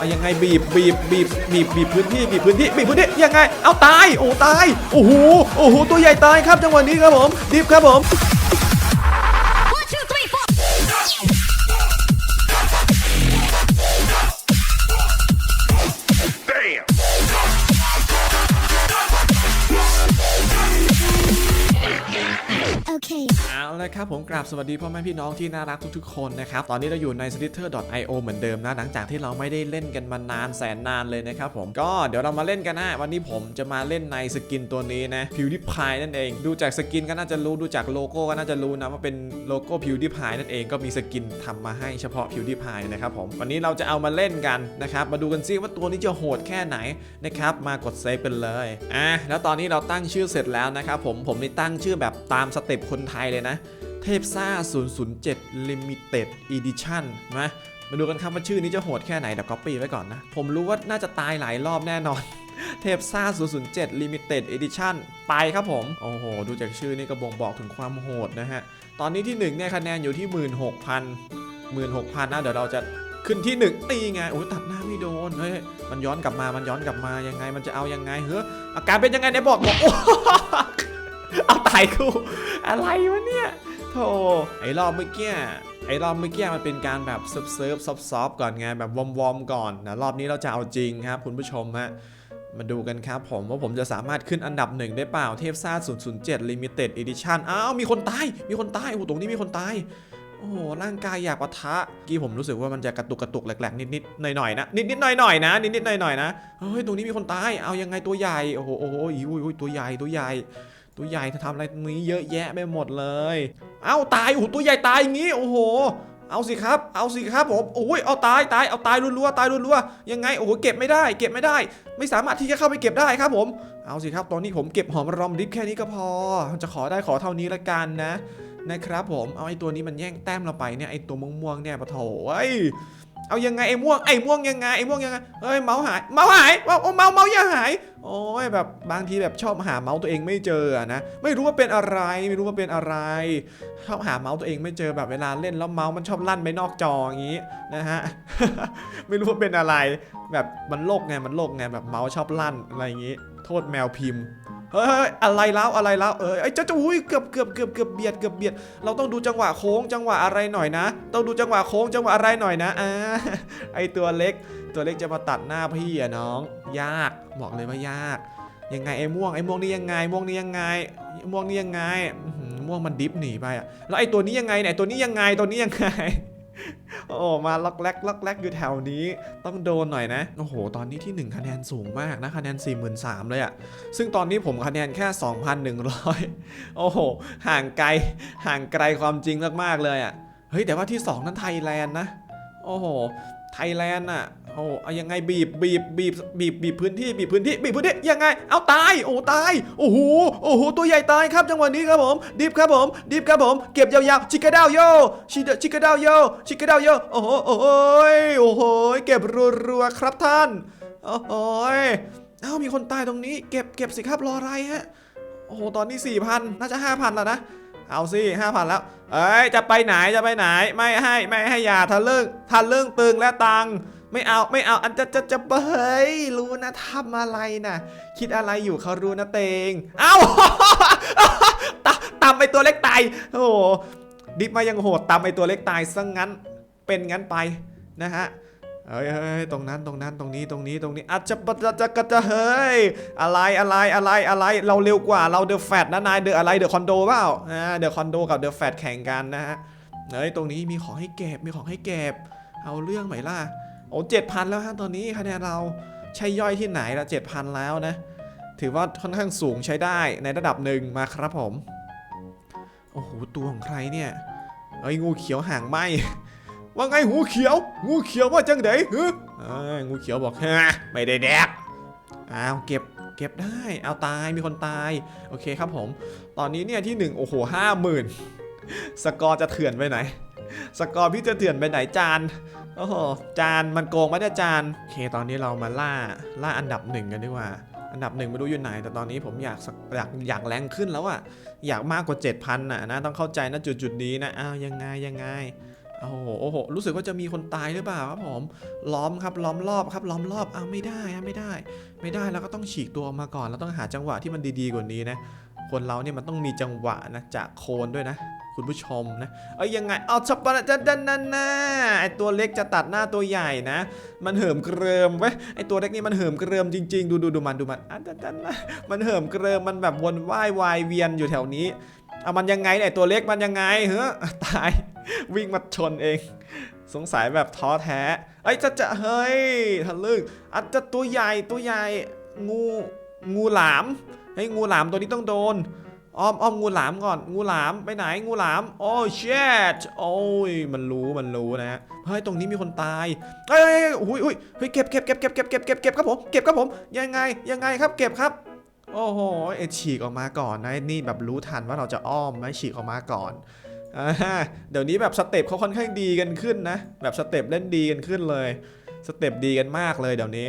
เอายังไงบีบบีบบีบบีบบีบพื้นที่บีบพื้นที่บีบพื้นที่ยังไง เอาตายโอ้ตายโอ้โหโอ้โหตัวใหญ่ตายครับจังหวะนี้ครับผมดิฟครับผม เอาละครับผมกราบสวัสดีพ่อแม่พี่น้องที่น่ารักทุกๆคนนะครับตอนนี้เราอยู่ใน slither.io เหมือนเดิมนะหลังจากที่เราไม่ได้เล่นกันมานานแสนนานเลยนะครับผมก็เดี๋ยวเรามาเล่นกันนะวันนี้ผมจะมาเล่นในสกินตัวนี้นะ PewDiePie นั่นเอง ดูจากสกินก็น่าจะรู้ดูจากโลโก้ก็น่าจะรู้นะว่าเป็นโลโก้ PewDiePie นั่นเองก็มีสกินทำมาให้เฉพาะ PewDiePie นะครับผมวันนี้เราจะเอามาเล่นกันนะครับมาดูกันซิว่าตัวนี้จะโหดแค่ไหนนะครับมากดเซฟกันเลยอะแล้วตอนนี้เราตั้งชื่อเสร็จแล้วนะครับผมผมนี่ตั้งชื่อแบบตามสเต็ปคนไทยเลยนะ เทพซ่า 007 Limited Edition มามาดูกันครับว่าชื่อนี้จะโหดแค่ไหนเดี๋ยวก๊อปปี้ไว้ก่อนนะ ผมรู้ว่าน่าจะตายหลายรอบแน่นอน เทพซ่า 007 Limited Edition ไปครับผม โอ้โห ดูจากชื่อนี่ก็บ่งบอกถึงความโหดนะฮะ ตอนนี้ที่ 1 เนี่ยคะแนนอยู่ที่ 16,000 16,000นะเดี๋ยวเราจะขึ้นที่1ตีไงโอ้ยตัดหน้าไม่โดนเฮ้ยมันย้อนกลับมามันย้อนกลับมายังไงมันจะเอายังไงเฮ้ยอาการเป็นยังไงไหนบอกบอกโอ้เอาตายคู่อะไรวะเนี่ย โธ่ไอ้รอบเมื่อกี้ไอ้รอบเมื่อกี้มันเป็นการแบบเซิร์ฟเซิร์ฟซอฟก่อนไงแบบวอมวอมก่อนนะรอบนี้เราจะเอาจริงครับคุณผู้ชมฮะมาดูกันครับผมว่าผมจะสามารถขึ้นอันดับหนึ่งได้เปล่าเทพซ่า 007 Limited Edition อ้าว มีคนตาย มีคนตาย โอ้โหตรงนี้มีคนตาย โอ้โห ร่างกายอยากปะทะ กี้ผมรู้สึกว่ามันจะกระตุกกระตุกแหลกๆ นิดๆ หน่อยๆ นะ นิดๆ หน่อยๆ นะ นิดๆ หน่อยๆ นะ เฮ้ย ตรงนี้มีคนตาย เอายังไงตัวใหญ่ โอ้โหโอ้โหอุ้ยอุ้ยตัวใหญ่ ตัวใหญ่ ตัวใหญ่จะทำอะไรตรงนี้เยอะแยะไปหมดเลย เอ้าตายโอ้โหตัวใหญ่ตายอย่างนี้โอ้โห เอาสิครับ เอาสิครับผมโอ้ยเอาตายตายเอาตายรัวๆตายรัวๆยังไงโอ้โหเก็บไม่ได้ เก็บไม่ได้ ไม่สามารถที่จะเข้าไปเก็บได้ครับผม เอาสิครับ ตอนนี้ผมเก็บหอมรอมริบแค่นี้ก็พอ จะขอได้ขอเท่านี้ละกันนะนะครับผมเอาไอ้ตัวนี้มันแย่งแต้มเราไปเนี่ยไอ้ตัวม่วงๆเนี่ยปะโถเอ้ย เอายังไงไอ้ม่วงไอ้ม่วงยังไงไอ้ม่วงยังไงเฮ้ยเมาส์หายเมาส์หายเมาส์เมาส์เมาส์อย่าหายโอ้ยแบบบางทีแบบชอบหาเมาส์ตัวเองไม่เจอนะไม่รู้ว่าเป็นอะไรไม่รู้ว่าเป็นอะไรชอบหาเมาส์ตัวเองไม่เจอแบบเวลาเล่นแล้วเมาส์มันชอบลั่นไปนอกจออย่างนี้นะฮะไม่รู้ว่าเป็นอะไร แบบมันโลกไงมันโลกไงแบบเมาส์ชอบลั่นอะไรอย่างนี้ โทษแมวพิมพ์ เฮ้ยอะไรแล้วอะไรแล้วเอ้ยไอ้เจ้าจะอุ้ยเกือบเกือบเกือบเกือบเบียดเกือบเบียด เราต้องดูจังหวะโค้งจังหวะอะไรหน่อยนะ ต้องดูจังหวะโค้งจังหวะอะไรหน่อยนะอ่าไอตัวเล็ก ตัวเล็กจะมาตัดหน้าพี่อะน้อง ยากบอกเลยว่ายาก ยังไงไอ้ม่วงไอ้ม่วงนี่ยังไงม่วงนี่ยังไงม่วงนี่ยังไงม่วงมันดิฟหนีไปอะแล้วไอ้ตัวนี้ยังไงเนี่ยตัวนี้ยังไงตัวนี้ยังไง โอ้มาล็อกแรกล็อกแรกอยู่แถวนี้ต้องโดนหน่อยนะ โอ้โห ตอนนี้ที่ 1 คะแนนสูงมากนะคะแนน 43,000เลยอะซึ่งตอนนี้ผมคะแนนแค่ 2,100 โอ้โห ห่างไกล ห่างไกลความจริงมากๆเลยอะเฮ้ย แต่ว่าที่ 2 นั้นไทยแลนด์นะ โอ้โห ไทยแลนด์อะ อ้เอายังไงบีบบีบบีบบีบบีบพื้นที่บีบพื้นที่บีบพื้นที่ยังไง เอาตายโอ้ตายโอ้โหโอ้โหตัวใหญ่ตายครับจังหวะนี้ครับผมดิฟครับผมดิฟครับผม เก็บยาวๆชิกาดาวโยชิชิกาดาวโยชิกาดาวโยโอ้โหโอ้โหโอ้โหเก็บรัวๆครับท่านโอ้โหเอ้ามีคนตายตรงนี้ เก็บเก็บสิครับรออะไรฮะโอ้โหตอนนี้4,000น่าจะ5,000แล้วนะเอาสิ5,000แล้ว เอ้ย จะไปไหน จะไปไหน ไม่ให้ ไม่ให้ยาทะลึ่งทะลึ่งตึงและตัง ไม่เอาไม่เอาอันจะจะจะเฮ้ยรู้นะทำอะไรนะคิดอะไรอยู่เขารู้นะเตง เอ้าตตามไปตัวเล็กตายโอ้ดิฟมายังโหดตามไปตัวเล็กตายซะงงั้นเป็นงั้นไปนะฮะเฮ้ยตรงนั้นตรงนั้นตรงนี้ตรงนี้ตรงนี้อาจจะจะจะกระจะเฮ้ยอะไรอะไรอะไรอะไรเราเร็วกว่าเราเดอะแฟตนะนายเดอะอะไรเดอะคอนโดเปล่าอ่าเดอะคอนโดกับเดอะแฟตแข่งกันนะฮะเฮ้ยตรงนี้มีของให้เก็บมีของให้เก็บ เอาเรื่องไหมล่ะ โอ้เจ็ดพันแล้วฮะตอนนี้คะแนนเราใช่ย่อยที่ไหนละเจ็ดพันแล้วนะ ถือว่าค่อนข้างสูงใช้ได้ในระดับหนึ่งมาครับผม โอ้โห ตัวของใครเนี่ยเอ้งูเขียวห่างไหมว่าไงหูเขียว งูเขียวว่าจังไดเอ้ยงูเขียวบอกฮะไม่ได้แดกอ้าวเก็บเก็บได้เอาตายมีคนตาย โอเคครับผม ตอนนี้เนี่ยที่หนึ่งโอ้โหห้าหมื่นสกอร์จะเถื่อนไปไหน สกอร์พี่จะเถื่อนไปไหนจาน โอ้โห จานมันโกงไหมเนี่ยจานโอเค ตอนนี้เรามาล่าล่าอันดับหนึ่งกันดีกว่า อันดับหนึ่งไม่รู้อยู่ไหน แต่ตอนนี้ผมอยากสักอยากอยากแรงขึ้นแล้วอะอยากมากกว่า 7,000น่ะนะ ต้องเข้าใจนะจุดจุดนี้นะ อ้าวยังไงยังไงโอ้โหโอ้โห รู้สึกว่าจะมีคนตายหรือเปล่าครับผม ล้อมครับ ล้อมรอบครับ ล้อมรอบเอาไม่ได้อะไม่ได้ ไม่ได้ แล้วก็ต้องฉีกตัวมาก่อน แล้วต้องหาจังหวะที่มันดีๆกว่านี้นะ คนเราเนี่ยมันต้องมีจังหวะนะ จากโคนด้วยนะ คุณผู้ชมนะเอ้ยยังไงเอาชับปะจะดันนันนะไอตัวเล็กจะตัดหน้าตัวใหญ่นะ มันเหิมเกริมเว้ยไอตัวเล็กนี่มันเหิมเกริมจริง ๆ ดูดูดูมันดูมันอะดันดันนะมันเหิมเกริมมันแบบวนว่าย วายเวียนอยู่แถวนี้เอามันยังไงเนี่ยไอตัวเล็กมันยังไงเฮ้อตายวิ่งมาชนเอง สงสัยแบบท้อแท้ไอ้ยจะจะเฮ้ยทะลึ่งอาจจะตัวใหญ่ตัวใหญ่งูงูหลามไอ้งูหลามตัวนี้ต้องโดน อ้อมอ้อมงูหลามก่อน งูหลามไปไหนงูหลาม โอ้เชดโอ้ยมันรู้มันรู้นะฮะเฮ้ยตรงนี้มีคนตายเฮ้ยเฮ้ยเฮ้ยอุ้ยอุ้ยเฮ้ยเก็บเก็บเก็บเก็บเก็บเก็บเก็บเก็บครับผมเก็บครับผมยังไงยังไงครับเก็บครับ โอ้โหเอฉีกออกมาก่อนนะนี่แบบรู้ทันว่าเราจะอ้อมไม่ฉีกออกมาก่อนอ่าเดี๋ยวนี้แบบสเต็ปเขาค่อนข้างดีกันขึ้นนะ แบบสเต็ปเล่นดีกันขึ้นเลย สเต็ปดีกันมากเลยเดี๋ยวนี้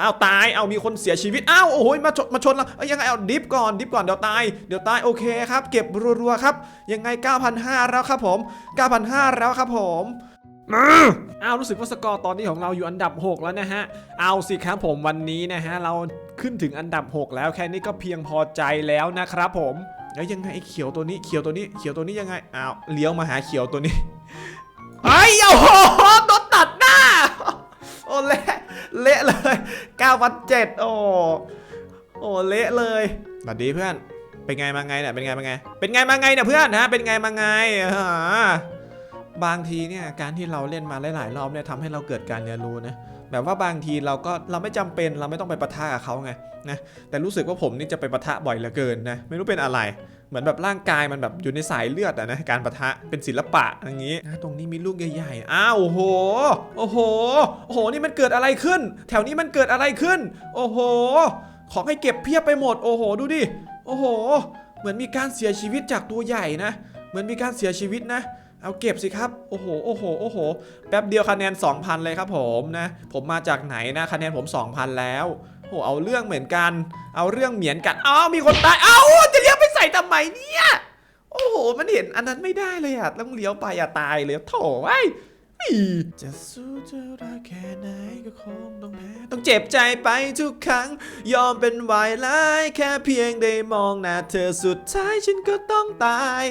อ้าวตาย เอามีคนเสียชีวิต อ้าวโอ้โหมาชนมาชนแล้วเอ้ยยังไงเอาดิฟก่อนดิฟก่อนเดี๋ยวตาย เดี๋ยวตายโอเคครับ เก็บรัวๆครับ ยังไง 9,500 แล้วครับผม 9,500 แล้วครับผมอ้าวรู้สึกว่าสกอร์ตอนนี้ของเราอยู่อันดับ 6 แล้วนะฮะ เอาสิครับผมวันนี้นะฮะ เราขึ้นถึงอันดับ 6 แล้วแค่นี้ก็เพียงพอใจแล้วนะครับผมแล้วยังไงไอ้เขียวตัวนี้เขียวตัวนี้เขียวตัวนี้ยังไงอ้าวเลี้ยวมาหาเขียวตัวนี้ไอ้ยโอ้โห เละเลย9,700โอ้โอ้เละเลยสวัสดีเพื่อน เป็นไงมาไงเนี่ย เป็นไงมาไง เป็นไงมาไงเนี่ยเพื่อนฮะ เป็นไงมาไงบางทีเนี่ยการที่เราเล่นมาหลายๆรอบเนี่ยทำให้เราเกิดการเรียนรู้นะแบบว่าบางทีเราก็เราไม่จำเป็นเราไม่ต้องไปปะทะกับเขาไงนะแต่รู้สึกว่าผมนี่จะไปปะทะบ่อยเหลือเกินนะไม่รู้เป็นอะไร เหมือนแบบร่างกายมันแบบอยู่ในสายเลือดอะนะการประทะเป็นศิลปะอย่างนี้นะตรงนี้มีลูกใหญ่ๆอ้าวโอ้โหโอ้โหโอ้โหนี่มันเกิดอะไรขึ้น แถวนี้มันเกิดอะไรขึ้น โอ้โห ของให้เก็บเพียบไปหมด โอ้โห ดูดิโอ้โห เหมือนมีการเสียชีวิตจากตัวใหญ่นะ เหมือนมีการเสียชีวิตนะเอาเก็บสิครับ โอ้โห โอ้โห โอ้โห แป๊บเดียวคะแนน 2,000 เลยครับผมนะ ผมมาจากไหนนะคะแนนผม 2,000 แล้ว โอ้เอาเรื่องเหมือนกัน เอาเรื่องเหมือนกัน อ้าว มีคนตายเอ้าจะเลี้ยวไปใส่ ทำไมเนี่ย โอ้โห มันเห็นอันนั้นไม่ได้เลยอะต้องเลี้ยวไปอะตายเลยโถ่ไอ้จะสู้จะรักแค่ไหนก็คงต้องแพ้ต้องเจ็บใจไปทุกครั้ง ยอมเป็นวายร้ายแค่เพียงได้มองหน้าเธอสุดท้ายฉันก็ต้องตาย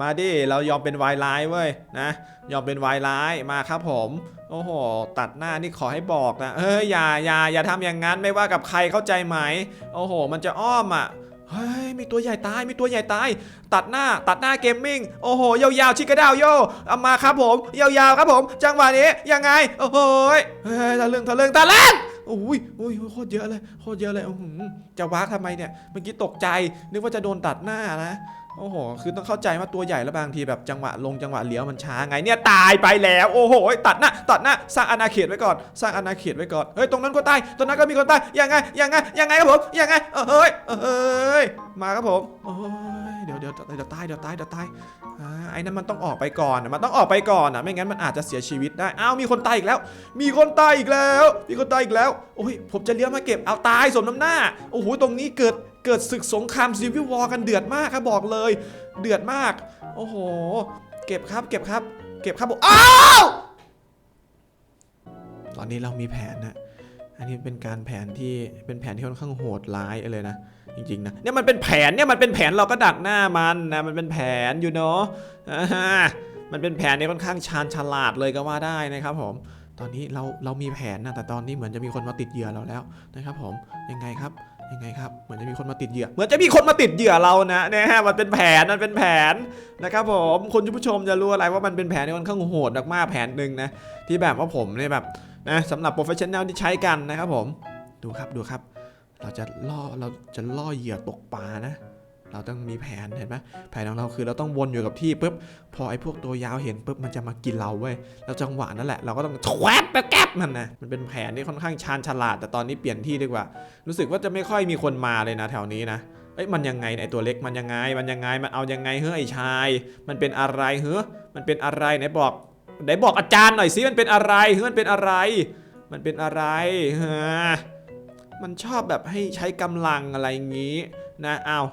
มาดิเรายอมเป็นวายร้ายเว้ยนะ ยอมเป็นวายร้ายมาครับผม โอ้โห ตัดหน้านี่ขอให้บอกนะเฮ้ยอย่าอย่าอย่าทำอย่างนั้นไม่ว่ากับใครเข้าใจไหม โอ้โห มันจะอ้อมอะ เฮ้ยมีตัวใหญ่ตายมีตัวใหญ่ตาย ตัดหน้าตัดหน้าเกมมิ่งโอ้โหยาวๆชิกระดาวโยเอามาครับผม ยาวๆครับผม จังหวะนี้ยังไง โอ้โหเฮ้ยทะลึ่งทะลึ่งตะลึ่งอุ้ยอุ้ยโคตรเยอะเลยโคตรเยอะเลยจะวากทำไมเนี่ยเมื่อกี้ตกใจนึกว่าจะโดนตัดหน้านะ โอ้โห คือต้องเข้าใจว่าตัวใหญ่แล้วบางทีแบบจังหวะลงจังหวะเลี้ยวมันช้าไงเนี่ยตายไปแล้ว โอ้โห ตัดหน้าตัดหน้าสร้างอาณาเขตไว้ก่อน สร้างอาณาเขตไว้ก่อน เฮ้ย ตรงนั้นก็ตาย ตรงนั้นก็มีคนตาย ยังไง ยังไง ยังไงครับผม ยังไง เอ้ย เอ้ย มาครับผมโอ้ย เดี๋ยวเดี๋ยวเดี๋ยวตายเดี๋ยวตายเดี๋ยวตายไอ้นั้นมันต้องออกไปก่อนมันต้องออกไปก่อนนะไม่งั้นมันอาจจะเสียชีวิตได้อ้าวมีคนตายอีกแล้ว มีคนตายอีกแล้ว มีคนตายอีกแล้วโอ้ยผมจะเลี้ยวมาเก็บเอาตายสมน้ำหน้าโอ้โหตรงนี้เกิดเกิดศึกสงครามซีวิววอร์กันเดือดมากครับบอกเลย เดือดมาก โอ้โห เก็บครับเก็บครับ เก็บครับผมอ้าวตอนนี้เรามีแผนนะอันนี้เป็นการแผนที่เป็นแผนที่ค่อนข้างโหดร้ายเลยนะ จริงๆนะเนี่ยมันเป็นแผนเนี่ยมันเป็นแผนเราก็ดักหน้ามันนะมันเป็นแผนอยู่เนาะอ่าฮะมันเป็นแผนที่ยค่อนข้างชาญฉลาดเลยก็ว่าได้นะครับผม ตอนนี้เราเรามีแผนนะแต่ตอนนี้เหมือนจะมีคนมาติดเหยื่อเราแล้วนะครับ ผมยังไงครับยังไงครับเหมือนจะมีคนมาติดเหยื่อเหมือนจะมีคนมาติดเหยื่อเรานะเนี่ยฮะมันเป็นแผนมันเป็นแผนนะครับผมคุณผู้ชมจะรู้อะไรว่ามันเป็นแผนที่ค่อนข้างโหดมากๆแผนหนึ่งนะที่แบบว่าผมเนี่ยแบบนะสำหรับโปรเฟชชั่นแนลที่ใช้กันนะครับผมดูครับดูครับ เราจะล่อเราจะล่อเหยื่อตกปลานะเราต้องมีแผนเห็นไหมแผนของเราคือเราต้องวนอยู่กับที่ปุ๊บพอไอ้พวกตัวยาวเห็นปุ๊บมันจะมากินเราเว้ยแล้วจังหวะนั่นแหละเราก็ต้องแทวบไปแก๊บมันนะมันเป็นแผนที่ค่อนข้างชาญฉลาด แต่ตอนนี้เปลี่ยนที่ดีกว่า รู้สึกว่าจะไม่ค่อยมีคนมาเลยนะแถวนี้นะเอ้ยมันยังไงไอ้ตัวเล็กมันยังไง มันยังไงมันเอายังไงเฮ้ยไอ้ชาย มันเป็นอะไรเฮ้ยมันเป็นอะไรไหนบอกไหนบอกอาจารย์หน่อยสิมันเป็นอะไรเฮ้ยมันเป็นอะไร มันเป็นอะไรฮะ มันชอบแบบให้ใช้กำลังอะไรอย่างงี้นะอ้าว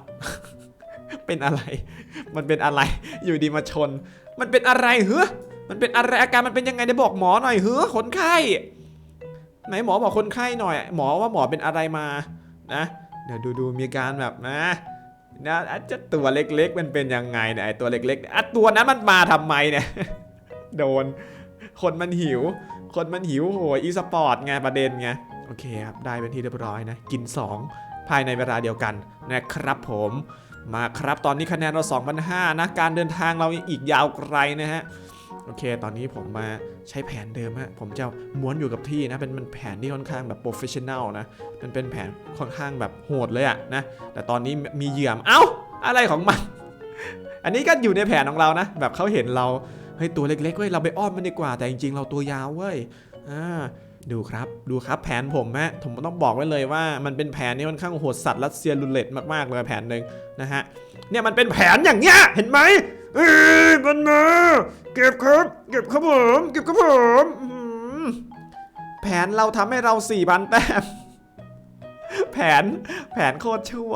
เป็นอะไร มันเป็นอะไร อยู่ดีมาชน มันเป็นอะไรเฮ้ยมันเป็นอะไรอาการมันเป็นยังไงได้บอกหมอหน่อยเฮ้อคนไข้ไหนหมอบอกคนไข้หน่อย หมอว่าหมอเป็นอะไรมา นะ เดี๋ยวดูดูมีการแบบนะนะอาจจะตัวเล็กๆมันเป็นยังไงเนี่ยไอตัวเล็กๆอะตัวนั้นมันมาทำไมเนี่ย โดน คนมันหิว คนมันหิวโหยอีสปอร์ตไงประเด็นไง โอเคครับ ได้เป็นที่เรียบร้อยนะ กิน 2 ภายในเวลาเดียวกันนะครับผมมาครับ ตอนนี้คะแนนเรา2,500นะ การเดินทางเราอีกยาวไกลนะฮะโอเค ตอนนี้ผมมาใช้แผนเดิมฮะ ผมจะม้วนอยู่กับที่นะ เป็นเป็นแผนที่ค่อนข้างแบบโปรเฟชชั่นแนลนะ มันเป็นแผนค่อนข้างแบบโหดเลยอะนะ แต่ตอนนี้มีเหยื่อมเอ้า อะไรของมัน อันนี้ก็อยู่ในแผนของเรานะ แบบเขาเห็นเรา เฮ้ย ตัวเล็กๆเว้ย เราไปอ้อมมันดีกว่า แต่จริงๆ เราตัวยาวเว้ย อ่า ดูครับ ดูครับแผนผมฮะผมต้องบอกไว้เลยว่ามันเป็นแผนที่ค่อนข้างโหดสัตว์รัสเซียรูเล็ตมากๆเลยแผนหนึ่งนะฮะเนี่ยมันเป็นแผนอย่างเงี้ยเห็นไหมเอ้ยมันมาเก็บครับ เก็บครับผมเก็บครับผมแผนเราทำให้เราสี่พันแต้มแผนแผนโคตรชั่ว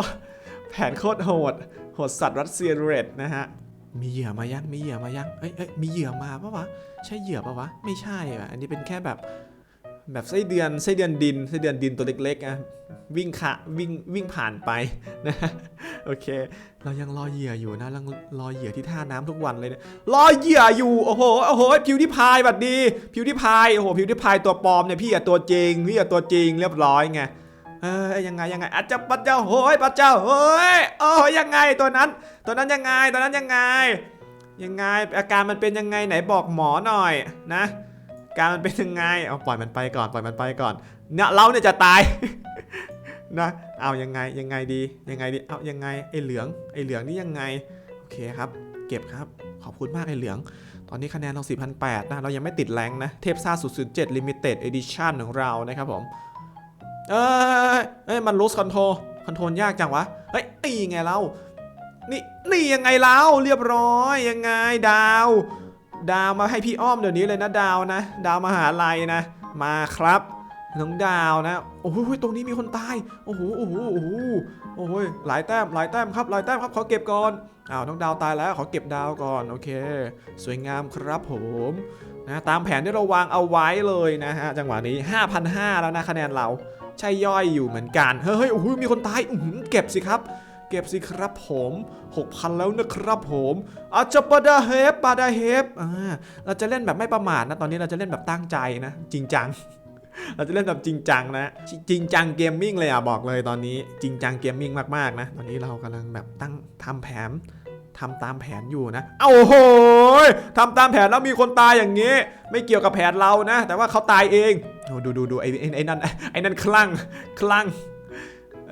แผนโคตรโหดโหดสัตว์รัสเซียรูเล็ตนะฮะมีเหยื่อมายังมีเหยื่อมายังเอ้ยเอ้ยมีเหยื่อมาปะวะใช่เหยื่อปะวะไม่ใช่อะอันนี้เป็นแค่แบบ แบบไส้เดือนไส้เดือนดินไส้เดือนดินตัวเล็กๆอะวิ่งขะวิ่งวิ่งผ่านไปนะโอเค เรายังรอเหยื่ออยู่นะยังรอเหยื่อที่ท่าน้ำทุกวันเลยเนี่ยรอเหยื่ออยู่โอ้โหโอ้โหพิวที่พายบัดดี พิวที่พายโอ้โหพิวที่พายตัวปลอมเนี่ยพี่อะตัวจริงพี่อะตัวจริงเรียบร้อยไงเอ้ยยังไงยังไงอาจจะปัจเจ้าโหยปัจเจ้าโหยโอ้ยยังไงตัวนั้น ตัวนั้นยังไงตัวนั้นยังไง ยังไงอาการมันเป็นยังไงไหนบอกหมอหน่อยนะ การมันเป็นยังไงเอาปล่อยมันไปก่อนปล่อยมันไปก่อนเนี่ยเราเนี่ยจะตาย นะเอายังไงยังไงดียังไงดีเอายังไงไอ้เหลืองไอ้เหลืองนี่ยังไงโอเคครับ เก็บครับขอบคุณมากไอ้เหลือง ตอนนี้คะแนนเรา4,008นะเรายังไม่ติดแรงนะเทพซ่า007 Limited Edition ของเรานะครับผมเอ้ยเอ้ยมัน lose control คอนโทรลยากจังวะเฮ้ยนี่ไงเรานี่นี่ยังไงเราเรียบร้อยยังไงดาว ดาวมาให้พี่อ้อมเดี๋ยวนี้เลยนะดาวนะ ดาวมหาลัยนะ มาครับน้องดาวนะ โอ้โหตรงนี้มีคนตาย โอ้โห โอ้โห โอ้โห โอ้โห หลายแต้ม หลายแต้มครับ หลายแต้มครับ ขอเก็บก่อน อ้าว น้องดาวตายแล้ว ขอเก็บดาวก่อน โอเค สวยงามครับผมนะตามแผนที่เราวางเอาไว้เลยนะฮะ จังหวะนี้ 5,500 แล้วนะคะแนนเรา ใช่ย่อยอยู่เหมือนกัน เฮ้ย โอ้โห มีคนตายเก็บสิครับ เก็บสิครับผม6,000 แล้วนะครับผมอาจจะปาดาเฮฟปาดาเฮฟเราจะเล่นแบบไม่ประมาทนะ ตอนนี้เราจะเล่นแบบตั้งใจนะ จริงจัง เราจะเล่นแบบจริงจังนะ จริงจังเกมมิ่งเลยอะบอกเลยตอนนี้ จริงจังเกมมิ่งมากๆนะ ตอนนี้เรากำลังแบบตั้งทำแผนทำตามแผนอยู่นะ เอาโหยทำตามแผนแล้วมีคนตายอย่างนี้ ไม่เกี่ยวกับแผนเรานะ แต่ว่าเขาตายเอง ดูดูดูไอ้ไอ้นั่นไอ้นั่นคลั่ง คลั่ง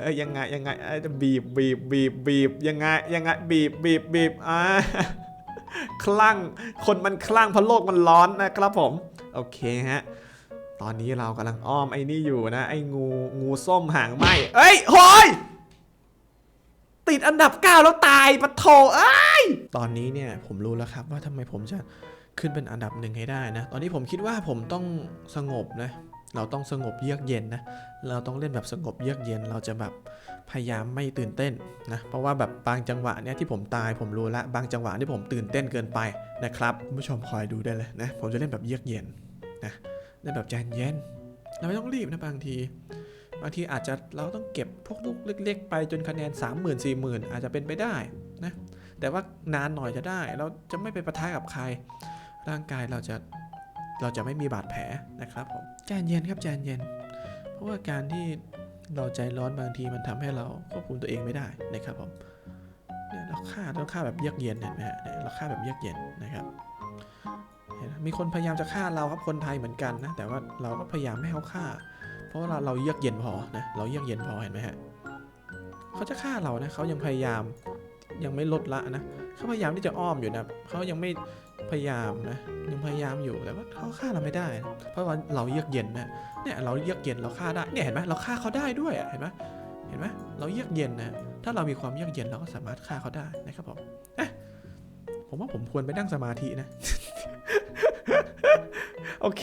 เอ้ยยังไงยังไงเอ้ยบีบบีบบีบบีบยังไงยังไงบีบบีบบีบอ่าคลั่งคนมันคลั่งเพราะโลกมันร้อนนะครับผม โอเคฮะ ตอนนี้เรากำลังอ้อมไอ้นี่อยู่นะ ไอ้งูงูส้มหางไหมเอ้ยโหยติดอันดับ 9 แล้วตายปะโถเอ้ยตอนนี้เนี่ยผมรู้แล้วครับว่าทำไมผมจะขึ้นเป็นอันดับหนึ่งให้ได้นะ ตอนนี้ผมคิดว่าผมต้องสงบนะ เราต้องสงบเยือกเย็นนะ เราต้องเล่นแบบสงบเยือกเย็น เราจะแบบพยายามไม่ตื่นเต้นนะ เพราะว่าแบบบางจังหวะเนี่ยที่ผมตายผมรู้ละบางจังหวะที่ผมตื่นเต้นเกินไปนะครับคุณผู้ชมคอยดูได้เลยนะ ผมจะเล่นแบบเยือกเย็นนะเล่นแบบใจเย็น เราไม่ต้องรีบนะบางทีบางทีอาจจะเราต้องเก็บพวกลูกเล็ก ๆ ไปจนคะแนน 3 0 0 0 0 4 0 0 0 0 อาจจะเป็นไปได้นะแต่ว่านานหน่อยจะได้ เราจะไม่ไปประทะกับใคร ร่างกายเราจะ เราจะไม่มีบาดแผลนะครับผมใจเย็นครับใจเย็น เพราะว่าการที่เราใจร้อนบางทีมันทำให้เราควบคุมตัวเองไม่ได้นะครับผมเนี่ยเราฆ่าเราฆ่าแบบเยือกเย็นเห็นไหมฮะเราฆ่าแบบเยือกเย็นนะครับเห็นไหมมีคนพยายามจะฆ่าเราครับคนไทยเหมือนกันนะแต่ว่าเราก็พยายามไม่ให้เขาฆ่า เพราะว่าเราเราเยือกเย็นพอนะเราเยือกเย็นพอเห็นไหมฮะเขาจะฆ่าเรานะเขายังพยายามยังไม่ลดละนะเขาพยายามที่จะอ้อมอยู่นะเขายังไม่ พยายามนะยังพยายามอยู่แต่ว่าเขาฆ่าเราไม่ได้ เพราะว่าเราเยือกเย็นนะเนี่ยเราเยือกเย็นเราฆ่าได้เนี่ยเห็นไหมเราฆ่าเขาได้ด้วยเห็นไหมเห็นไหมเราเยือกเย็นนะถ้าเรามีความเยือกเย็นเราก็สามารถฆ่าเขาได้นะครับผมอ๊ะผมว่าผมควรไปนั่งสมาธินะ โอเค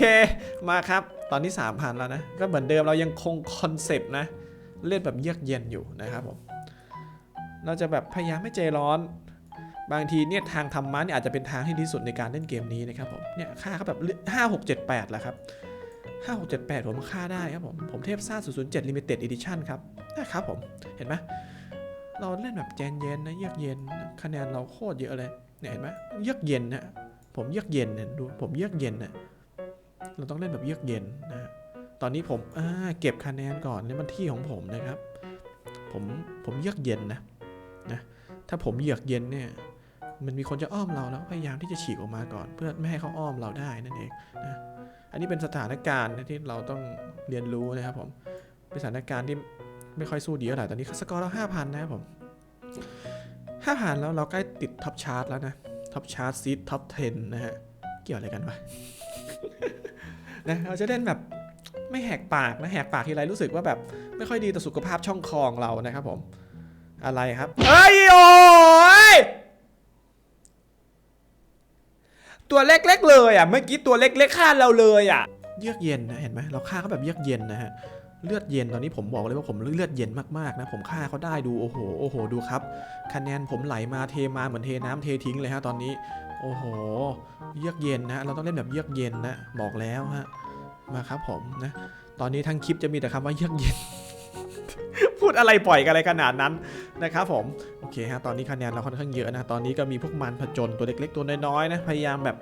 มาครับ ตอนนี้3 0 0พันแล้วนะ ก็เหมือนเดิมเรายังคงคอนเซปต์นะ เล่นแบบเยือกเย็นอยู่นะครับผม เราจะแบบพยายามไม่ใจร้อน บางทีเนี่ยทางธรรมะเนี่ยอาจจะเป็นทางที่ดีสุดในการเล่นเกมนี้นะครับผมเนี่ยค่าเขาแบบห้าหกเจ็ดแปดแหละครับห้าหกเจ็ดแปดผมค่าได้ครับผม ผมเทพซ่าศูนย์ศูนย์เจ็ดลิมิเต็ดอีดิชั่นครับนะครับผมเห็นไหมเราเล่นแบบแจนเย็นนะเยือกเย็นคะแนนเราโคตรเยอะเลยเนี่ยเห็นไหมเยือกเย็นนะผมเยือกเย็นเนี่ยดูผมเยือกเย็นนะเราต้องเล่นแบบเยือกเย็นนะตอนนี้ผมอ่าเก็บคะแนนก่อนนี่มันที่ของผมนะครับ ผมผมเยือกเย็นนะนะถ้าผมเยือกเย็นเนี่ย มันมีคนจะอ้อมเราแล้วพยายามที่จะฉีกออกมาก่อน เพื่อไม่ให้เขาอ้อมเราได้นั่นเองนะอันนี้เป็นสถานการณ์ที่เราต้องเรียนรู้นะครับผมเป็นสถานการณ์ที่ไม่ค่อยสู้ดีเท่าไหร่ตอนนี้สกอร์เราห้าพันนะครับผมห้าพันแล้วเราใกล้ติดท็อปชาร์ตแล้วนะท็อปชาร์ตซีดท็อป10นะฮะเกี่ยวอะไรกันวะนะเราจะเล่นแบบไม่แหกปากนะแหกปากทีไรรู้สึกว่าแบบไม่ค่อยดีต่อสุขภาพช่องคลองเรานะครับผมอะไรครับเอ้ยโอ้ย ตัวเล็กๆเลยอะเมื่อกี้ตัวเล็กๆฆ่าเราเลยอะ เยือกเย็นนะเห็นไหมเราฆ่าเขาแบบเยือกเย็นนะฮะเลือดเย็นตอนนี้ผมบอกเลยว่าผมเลือดเย็นมากๆนะผมฆ่าเขาได้ดูโอ้โหโอ้โหดูครับคะแนนผมไหลมาเทมาเหมือนเทน้ำเททิ้งเลยฮะตอนนี้ โอ้โห เยือกเย็นนะเราต้องเล่นแบบเยือกเย็นนะบอกแล้วฮะมาครับผมนะตอนนี้ทั้งคลิปจะมีแต่คำว่าเยือกเย็น พูดอะไรปล่อยกันอะไรขนาดนั้นนะครับผมโอเคฮะตอนนี้คะแนนเราค่อนข้างเยอะนะตอนนี้ก็มีพวกมันผจญตัวเล็กๆตัวน้อยๆนะพยายามแบบ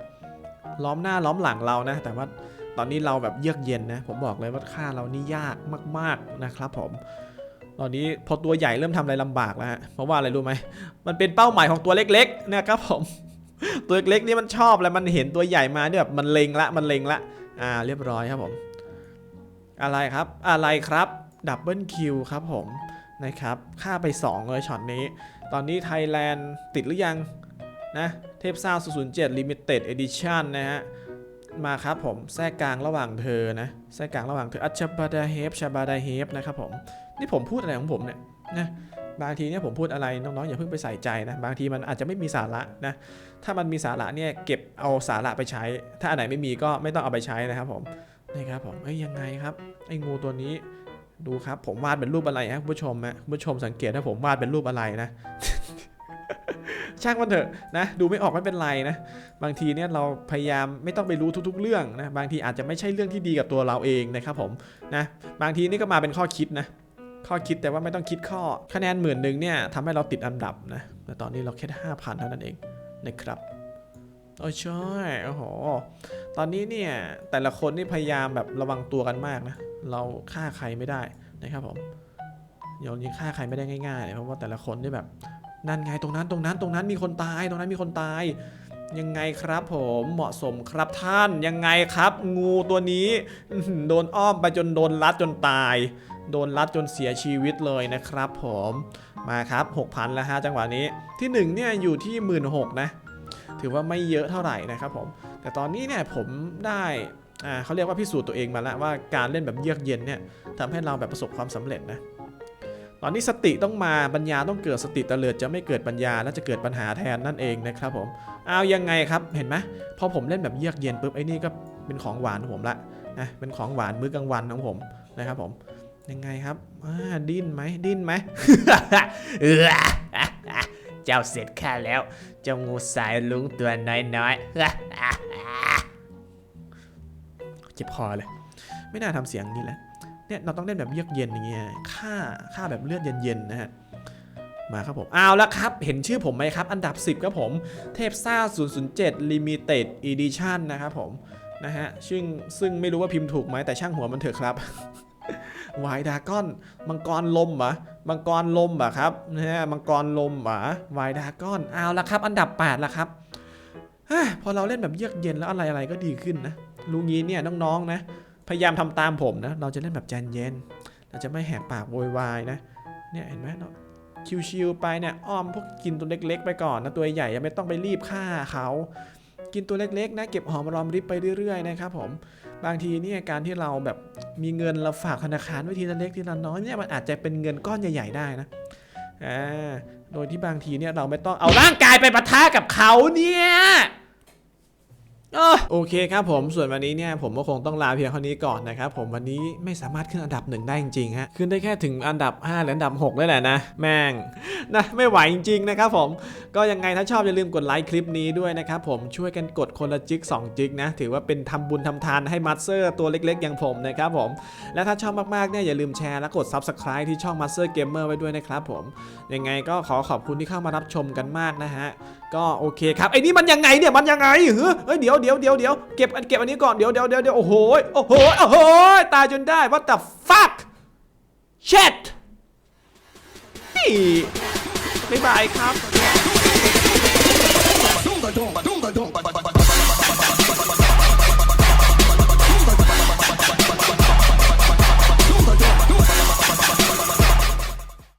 ล้อมหน้าล้อมหลังเรานะ แต่ว่าตอนนี้เราแบบเยือกเย็นนะ ผมบอกเลยว่าฆ่าเรานี่ยากมาก ๆนะครับผม ตอนนี้พอตัวใหญ่เริ่มทำอะไรลำบากแล้วฮะเพราะว่าอะไรรู้ไหมมันเป็นเป้าหมายของตัวเล็กๆนะครับผม ตัวเล็กๆนี่มันชอบแล้วมันเห็นตัวใหญ่มาเนี่ยแบบมันเล็งละมันเล็งละ อ่าเรียบร้อยครับผม อะไรครับ อะไรครับ ดับเบิลคิวครับผมนะครับค่าไป 2 เลยช็อตนี้ ตอนนี้ไทยแลนด์ติดหรือยังนะเทพซ่า007 Limited Edition นะฮะ มาครับผมแทรกกลางระหว่างเธอนะแทรกกลางระหว่างเธออัชบาดาเฮฟชาบาดาเฮฟนะครับผม นี่ผมพูดอะไรของผมเนี่ยนะบางทีเนี่ยผมพูดอะไรน้องๆอย่าเพิ่งไปใส่ใจนะ บางทีมันอาจจะไม่มีสาระนะ ถ้ามันมีสาระเนี่ยเก็บเอาสาระไปใช้ ถ้าอันไหนไม่มีก็ไม่ต้องเอาไปใช้นะครับผมนี่ครับผม เอ้ยยังไงครับไอ้งูตัวนี้ ดูครับผมวาดเป็นรูปอะไรฮะคุณผู้ชมฮะคุณผู้ชมสังเกตถ้าผมวาดเป็นรูปอะไรนะช่างมันเถอะนะดูไม่ออกไม่เป็นไรนะ บางทีเนี่ยเราพยายามไม่ต้องไปรู้ทุก ๆ เรื่องนะบางทีอาจจะไม่ใช่เรื่องที่ดีกับตัวเราเองนะครับผมนะบางทีนี่ก็มาเป็นข้อคิดนะข้อคิดแต่ว่าไม่ต้องคิดข้อคะแนนหมื่นหนึ่งเนี่ยทำให้เราติดอันดับนะแต่ตอนนี้เราแค่ห้าพันเท่านั้นเองนะครับ โอ้ใช่โอ้โห ตอนนี้เนี่ยแต่ละคนนี่พยายามแบบระวังตัวกันมากนะ เราฆ่าใครไม่ได้นะครับผมเดี๋ยวนี้ฆ่าใครไม่ได้ง่ายๆเลยเพราะว่าแต่ละคนนี่แบบนั่นไงตรงนั้นตรงนั้นตรงนั้นมีคนตายตรงนั้นมีคนตาย ยังไงครับผมเหมาะสมครับท่านยังไงครับ งูตัวนี้โดนอ้อมไปจนโดนรัดจนตาย โดนรัดจนเสียชีวิตเลยนะครับ ผมมาครับ 6,000แล้วฮะจังหวะนี้ที่1เนี่ยอยู่ที่ 1 6ื่นนะ ถือว่าไม่เยอะเท่าไหร่นะครับผม แต่ตอนนี้เนี่ยผมได้เขาเรียกว่าพิสูจน์ตัวเองมาแล้วว่าการเล่นแบบเยือกเย็นเนี่ยทำให้เราแบบประสบความสำเร็จนะตอนนี้สติต้องมาปัญญาต้องเกิดสติเลิดจะไม่เกิดปัญญาและจะเกิดปัญหาแทนนั่นเองนะครับผมเอายังไงครับเห็นไหมพอผมเล่นแบบเยือกเย็นปุ๊บไอ้นี่ก็เป็นของหวานของผมละนะเป็นของหวานมื้อกลางวันของผมนะครับผมยังไงครับดิ้นไหมดิ้นไหม เจ้าเสร็จข้าแล้ว เจ้างูสายลุงตัวน้อยๆเจ็บคอเลย ไม่น่าทำเสียงนี้แหละเนี่ยเราต้องเล่นแบบเยือกเย็นอย่างเงี้ยฆ่าฆ่าแบบเลือดเย็นๆนะฮะมาครับผมเอาละครับ เห็นชื่อผมไหมครับ อันดับ 10 ครับผม เทพซ่า 007 Limited Edition นะครับผม นะฮะซึ่งซึ่งไม่รู้ว่าพิมพ์ถูกไหมแต่ช่างหัวมันเถอะครับ วายดากอน มังกรลมเหรอมังกรลมเหรอครับนะมังกรลมเหรอวายดากอนเอาละครับ อันดับ8ละครับพอเราเล่นแบบเยือกเย็นแล้วอะไรอะไรๆก็ดีขึ้นนะลุงนี้เนี่ยน้องๆนะ พยายามทำตามผมนะ เราจะเล่นแบบใจเย็น เราจะไม่แหกปากโวยวายนะ เนี่ยเห็นไหมเราชิวๆไปเนี่ยอ้อมพวกกินตัวเล็ก ๆ ไปก่อนนะตัวใหญ่ยังไม่ต้องไปรีบฆ่าเขา กินตัวเล็กๆนะเก็บหอมรอมริบไปเรื่อยๆนะครับผม บางทีเนี่ยการที่เราแบบมีเงินเราฝากธนาคารไว้ทีละเล็กทีละน้อยเนี่ยมันอาจจะเป็นเงินก้อนใหญ่ ๆ ได้นะอ่าโดยที่บางทีเนี่ยเราไม่ต้องเอาร่างกายไปปะทะกับเขาเนี่ย โอเคครับผมส่วนวันนี้เนี่ยผมก็คงต้องลาเพียงเท่านี้ก่อนนะครับผมวันนี้ไม่สามารถขึ้นอันดับหนึ่งได้จริงๆฮะขึ้นได้แค่ถึงอันดับ 5 หรืออันดับ6เลยแหละนะ แม่งนะไม่ไหวจริงๆนะครับผมก็ยังไงถ้าชอบอย่าลืมกดไลค์คลิปนี้ด้วยนะครับผมช่วยกันกดคนละจิก2จิกนะถือว่าเป็นทำบุญทำทานให้มัสเซอร์ตัวเล็กๆ อย่างผมนะครับผมและถ้าชอบมากๆเนี่ยอย่าลืมแชร์และกด Subscribe ที่ช่อง Master Gamer ไว้ด้วยนะครับผมยังไงก็ขอขอบคุณที่เข้ามารับชมกันมากนะฮะก็โอเคครับไอ้นี่มันยังไงเนี่ยมันยังไงเฮ้ยเดี๋ยวดี๋ยวเดี๋ยวเดี๋ยวเก็บอันเก็บอันนี้ก่อนเดี๋ยวเดี๋ยวเดี๋ยวเดี๋ยวโอ้โหโอ้โหโอ้โหตายจนได้ what the fuck shit นี่บ๊ายบายครับ